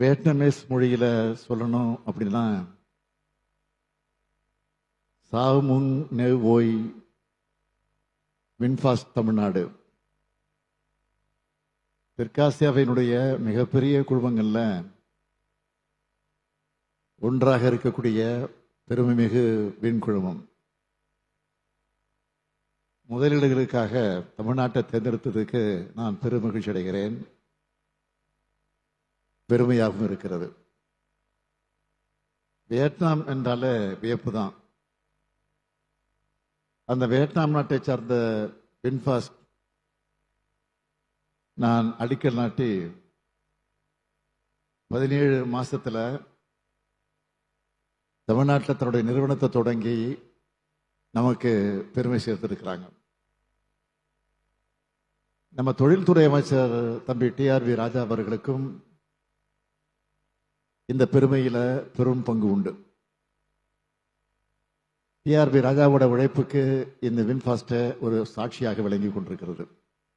Vietnamese மொழியில சொல்லணும் அப்படின்னா சாமுங் நெவ் ஓய் வின்ஃபாஸ்ட் தமிழ்நாடு. தெற்காசியாவினுடைய மிகப்பெரிய குழுமங்களில் ஒன்றாக இருக்கக்கூடிய பெருமைமிகு விண் குழுமம். முதலீடுகளுக்காக தமிழ்நாட்டை தேர்ந்தெடுத்ததுக்கு நான் பெருமகிழ்ச்சி அடைகிறேன் பெருமையாகவும் இருக்கிறது. வியட்நாம் என்றாலே வியப்பு தான். அந்த வியட்நாம் நாட்டை சார்ந்த வின்ஃபாஸ்ட் நான் அடிக்கல் நாட்டி பதினேழு மாசத்துல தமிழ்நாட்டில் தன்னுடைய நிறுவனத்தை தொடங்கி நமக்கு பெருமை சேர்த்திருக்கிறாங்க. நம்ம தொழில்துறை அமைச்சர் தம்பி டிஆர்வி ராஜா அவர்களுக்கும் இந்த பெருமையில பெரும் பங்கு உண்டு. பிஆர்பி ராஜாவோட உழைப்புக்கு இந்த வின்ஃபாஸ்ட ஒரு சாட்சியாக விளங்கி கொண்டிருக்கிறது.